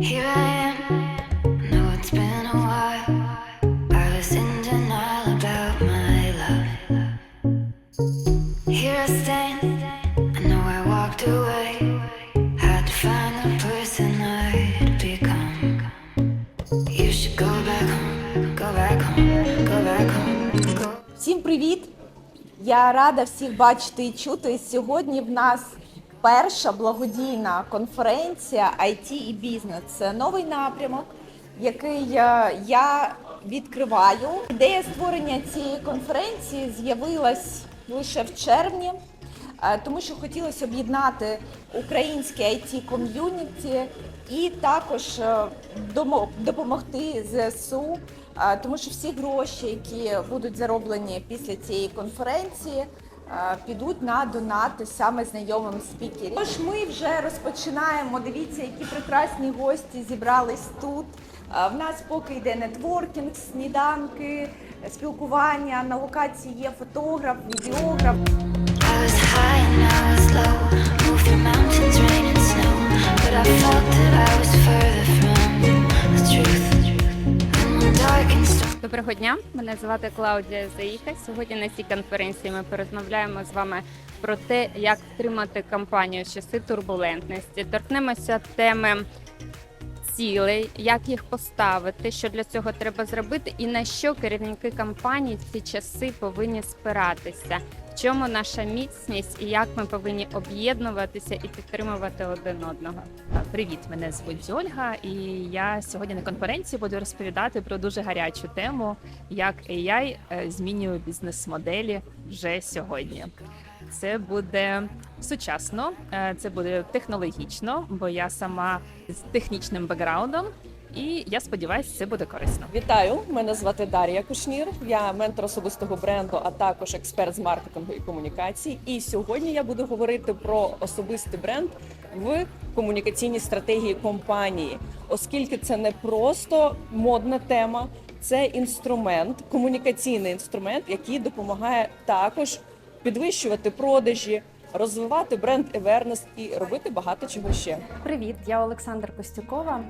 Here I am. Know it's been a while. I was in denial about my love. Here I stand. I know I walked away. Had to find the person I'd become. You should go back home. Go back home. Go back home. Go. Всім привіт! Я рада всіх бачити і чути. Сьогодні в нас перша благодійна конференція IT і бізнес. Це новий напрямок, який е, я відкриваю. Ідея створення цієї конференції з'явилась лише в червні. Е, тому що хотілося об'єднати українське it ком'юніті і також е, допомогти ЗСУ, тому що всі гроші, які будуть зароблені після цієї конференції, підуть на донати саме знайомим спікерів. Тож ми вже розпочинаємо. Дивіться, які прекрасні гості зібрались тут. Е, В нас поки йде нетворкінг, сніданки, е, спілкування. На локації є фотограф, відеограф. I felt that I was further from Доброго дня, мене звати Клаудія Заїха. Сьогодні на цій конференції ми порозмовляємо з вами про те, як втримати кампанію в часи турбулентності. Торкнемося теми цілей, як їх поставити, що для цього треба зробити, і на що керівники кампанії в ці часи повинні спиратися. Чому наша міцність і як ми повинні об'єднуватися і підтримувати один одного. Привіт, мене звуть Ольга, і я сьогодні на конференції буду розповідати про дуже гарячу тему, як AI е, змінює бізнес-моделі вже сьогодні. Це буде сучасно, е, це буде технологічно, бо я сама з технічним бекграундом, і я сподіваюся, це буде корисно. Вітаю, мене звати Дар'я Кушнір. Я ментор особистого бренду, а також експерт з маркетингу і комунікацій. І сьогодні я буду говорити про особистий бренд в комунікаційній стратегії компанії, оскільки це не просто модна тема, це інструмент, комунікаційний інструмент, який допомагає також підвищувати продажі, розвивати бренд Awareness і робити багато чого ще. Привіт, я Олександр Костюкова,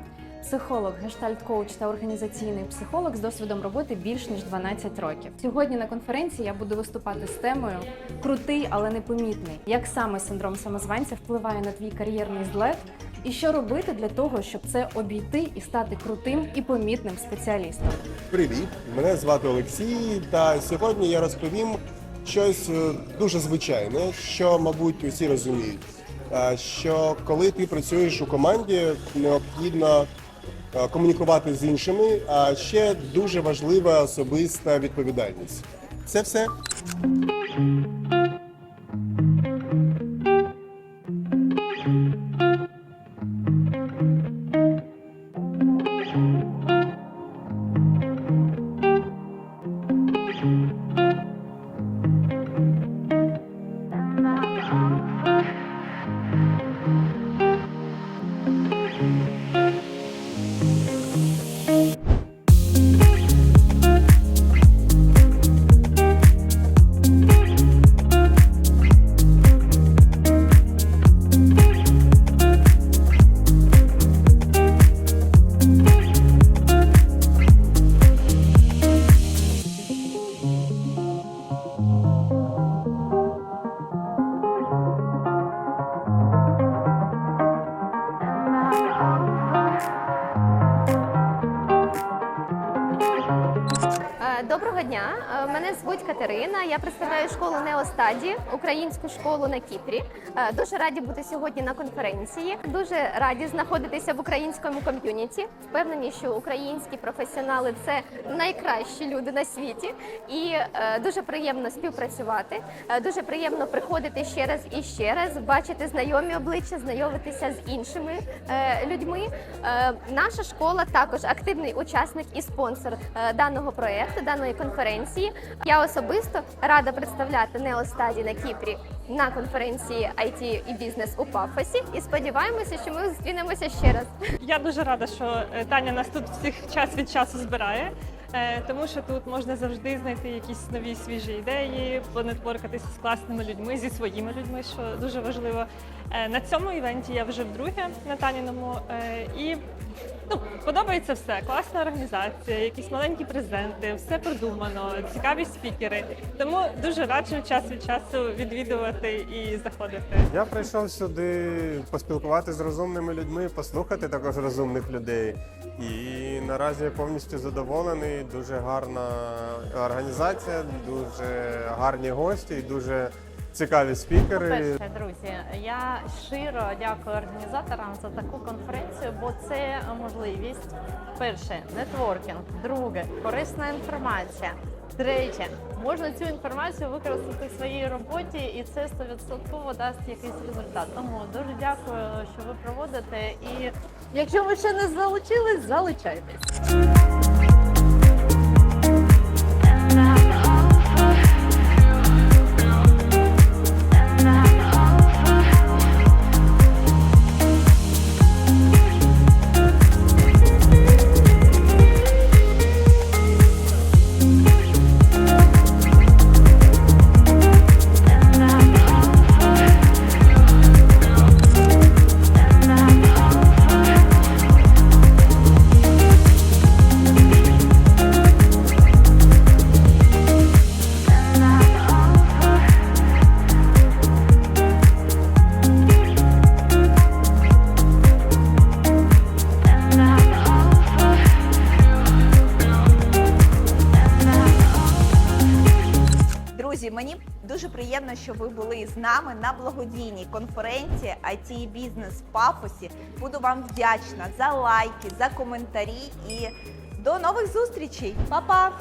психолог, гештальт-коуч та організаційний психолог з досвідом роботи більш ніж 12 років. Сьогодні на конференції я буду виступати з темою Крутий, але непомітний. Як саме синдром самозванця впливає на твій кар'єрний злет, і що робити для того, щоб це обійти і стати крутим і помітним спеціалістом. Привіт, мене звати Олексій, та сьогодні я розповім щось е, дуже звичайне, що, мабуть, усі розуміють. Е, Що коли ти працюєш у команді, необхідно комунікувати з іншими, а ще дуже важлива особиста відповідальність. Це все. Звуть Катерина. Я представляю школу Неостаді, українську школу на Кіпрі. Е, Дуже раді бути сьогодні на конференції. Дуже раді знаходитися в українському ком'юніті. Впевнені, що українські професіонали це найкращі люди на світі, і е, дуже приємно співпрацювати. Е, Дуже приємно приходити ще раз і ще раз, бачити знайомі обличчя, знайомитися з іншими людьми. Наша школа також активний учасник і спонсор даного проекту, даної конференції. Я особисто рада представляти Неостаді на Кіпрі на конференції IT і бізнес у Пафосі. І сподіваємося, що ми зустрінемося ще раз. Я дуже рада, що е, Таня нас тут всіх час від часу збирає, е, тому що тут можна завжди знайти якісь нові свіжі ідеї, понетворкатися з класними людьми, зі своїми людьми, що дуже важливо. Е, На цьому івенті я вже вдруге на Таніному, і Ну, подобається все. Класна організація, якісь маленькі презенти, все продумано, цікаві спікери. Тому дуже раджу час від часу відвідувати і заходити. Я прийшов сюди поспілкуватися з розумними людьми, послухати також розумних людей. І наразі я повністю задоволений. Дуже гарна організація, дуже гарні гості і дуже цікаві спікери. По-перше, друзі, я щиро дякую організаторам за таку конференцію, бо це можливість. Перше, нетворкінг, друге, корисна інформація. Третє, можна цю інформацію використати в своїй роботі, і це 100% дасть якийсь результат. Тому дуже дякую, що ви проводите. І якщо ви ще не залучились, залучайтесь. Приємно, що ви були з нами на благодійній конференції IT бізнес в Пафосі. Буду вам вдячна за лайки, за коментарі і до нових зустрічей. Па-па!